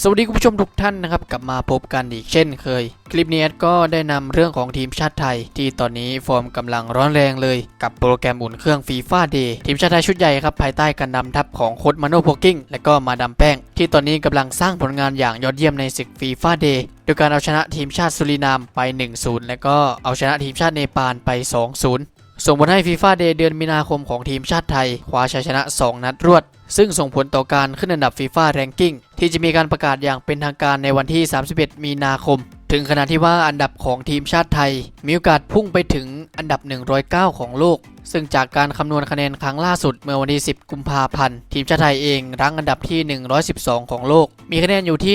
สวัสดีคุณผู้ชมทุกท่านนะครับกลับมาพบกันอีกเช่นเคย คลิปนี้ก็ได้นำเรื่องของทีมชาติไทย ที่ตอนนี้ฟอร์มกำลังร้อนแรงเลย กับโปรแกรมอุ่นเครื่องฟีฟ่าเดย์ทีมชาติไทยชุดใหญ่ครับภายใต้การนำทัพของโค้ชมาโนโพกิ้งและก็มาดามแป้ง ที่ตอนนี้กำลังสร้างผลงานอย่างยอดเยี่ยมในศึกฟีฟ่าเดย์โดยการเอาชนะทีมชาติสุรินามไป 1-0 และก็เอาชนะทีมชาติเนปาลไป 2-0 ส่งผลให้ฟีฟ่าเดย์เดือนมีนาคมของทีมชาติไทยคว้าชัยชนะ 2 นัดรวด ซึ่งส่งผลต่อการขึ้นอันดับฟีฟ่าแรงกิ้งที่จะมีการประกาศอย่างเป็นทางการในวันที่ 31 มีนาคม ถึงขนาดที่ว่าอันดับของทีมชาติไทย มีโอกาสพุ่งไปถึงอันดับ 109 ของโลก ซึ่งจากการคำนวณคะแนนครั้งล่าสุดเมื่อวันที่ 10 กุมภาพันธ์ทีมชาติไทยเองรั้งอันดับที่ 112 ของโลก มีคะแนนอยู่ที่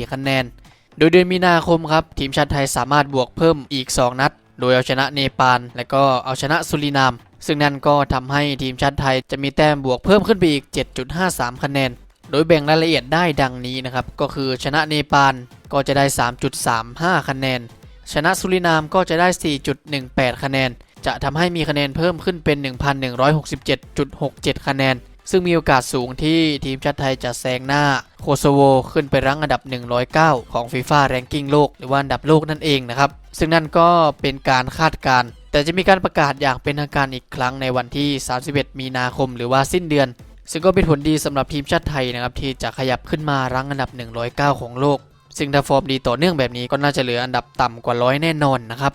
1,160.14 คะแนนโดยเดือนมีนาคมครับ ทีมชาติไทยสามารถบวกเพิ่มอีก 2 นัด โดยเอาชนะเนปาลและก็เอาชนะสุรินาม ซึ่งนั่นก็ทำให้ทีมชาติไทยจะมีแต้มบวกเพิ่มขึ้นไปอีก 7.53 คะแนน โดยแบ่งรายละเอียดได้ดังนี้นะครับ ก็คือชนะเนปาลก็จะได้ 3.35 คะแนน ชนะสุรินามก็จะได้ 4.18 คะแนน จะทำให้มีคะแนนเพิ่มขึ้นเป็น 1,167.67 คะแนนซึ่งมีโอกาสสูงที่ทีมชาติไทยจะแซงหน้าโคโซโวขึ้นไปรั้งอันดับ 109 ของฟีฟ่าแรงกิ้งโลก หรือว่าอันดับโลกนั่นเองนะครับ ซึ่งนั่นก็เป็นการคาดการณ์แต่จะมีการประกาศอย่างเป็นทางการอีกครั้งในวันที่ 31 มีนาคมหรือว่าสิ้นเดือน ซึ่งก็เป็นผลดีสำหรับทีมชาติไทยนะครับที่จะขยับขึ้นมารั้งอันดับ 109 ของโลก ซึ่งถ้าฟอร์มดีต่อเนื่องแบบนี้ก็น่าจะเหลืออันดับต่ำกว่าร้อยแน่นอนนะครับ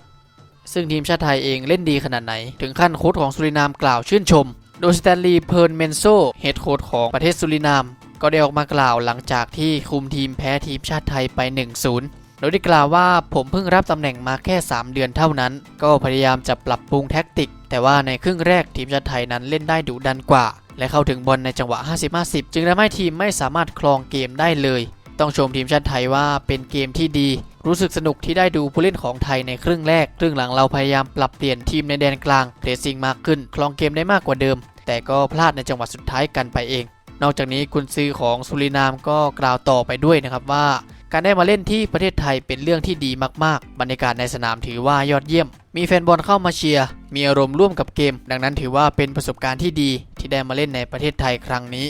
ซึ่งทีมชาติไทยเองเล่นดีขนาดไหน ถึงขั้นโค้ชของสุรินามกล่าวชื่นชม โดยสแตนลีย์เพิร์นเมนโซเฮดโค้ชของประเทศสุรินาม ก็ได้ออกมากล่าวหลังจากที่คุมทีมแพ้ทีมชาติไทยไป 1-0 โดยได้กล่าวว่าผมเพิ่งรับตำแหน่งมาแค่ 3 เดือนเท่านั้น ก็พยายามจะปรับปรุงแท็กติก แต่ว่าในครึ่งแรกทีมชาติไทยนั้นเล่นได้ดุดันกว่า และเข้าถึงบอลในจังหวะ 50-50 จึงทำให้ทีมไม่สามารถครองเกมได้เลย ต้องชมทีมชาติไทยว่าเป็นเกมที่ดี รู้สึกสนุกที่ได้ดูผู้เล่นของไทยในครึ่งแรก ครึ่งหลังเราพยายามปรับเปลี่ยนทีมในแดนกลางเพรสซิ่งมากขึ้นครองเกมได้มากกว่าเดิม แต่ก็พลาดในจังหวะสุดท้ายกันไปเอง นอกจากนี้กุนซือของสุรินามก็กล่าวต่อไปด้วยนะครับว่า การได้มาเล่นที่ประเทศไทยเป็นเรื่องที่ดีมากๆ บรรยากาศในสนามถือว่ายอดเยี่ยม มีแฟนบอลเข้ามาเชียร์ มีอารมณ์ร่วมกับเกม ดังนั้นถือว่าเป็นประสบการณ์ที่ดีที่ได้มาเล่นในประเทศไทยครั้งนี้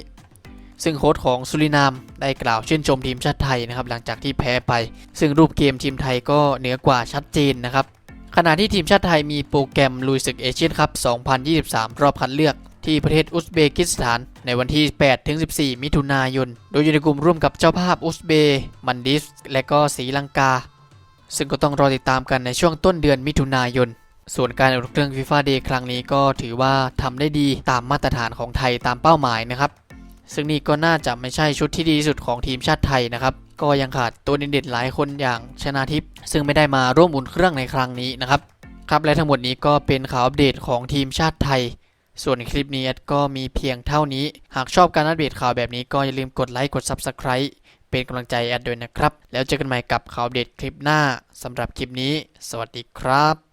ซึ่งโค้ชของสุรินามได้กล่าวชื่นชมทีมชาติไทยนะครับหลังจากที่แพ้ไป ซึ่งรูปเกมทีมไทยก็เหนือกว่าชัดเจนนะครับขณะที่ทีมชาติไทยมีโปรแกรมลุยศึกเอเชียนคัพ 2023 รอบคัดเลือก ที่ประเทศอุซเบกิสถาน ในวันที่8-14 มิถุนายน โดยอยู่ในกลุ่มร่วมกับเจ้าภาพอุซเบมันดิส และก็ศรีลังกา ซึ่งก็ต้องรอติดตามกันในช่วงต้นเดือนมิถุนายน ส่วนการอุ่นเครื่องฟีฟ่าเดย์ครั้งนี้ก็ถือว่าทำได้ดีตามมาตรฐานของไทยตามเป้าหมายนะครับ ซึ่งนี่ก็น่าจะไม่ใช่ชุดที่ดีที่สุดของทีมชาติไทยนะครับ ก็ยังขาดตัวเด่นๆหลายคนอย่างชนาทิพย์ซึ่งไม่ได้มาร่วมอุ่นเครื่องในครั้งนี้นะครับครับและทั้งหมดนี้ก็เป็นข่าวอัปเดตของทีมชาติไทย ส่วนคลิปนี้แอดก็มีเพียงเท่านี้ หากชอบการอัปเดตข่าวแบบนี้ก็อย่าลืมกดไลค์กด Subscribe เป็นกำลังใจแอดด้วยนะครับ แล้วเจอกันใหม่กับข่าวเด็ดคลิปหน้าสำหรับคลิปนี้ สวัสดีครับ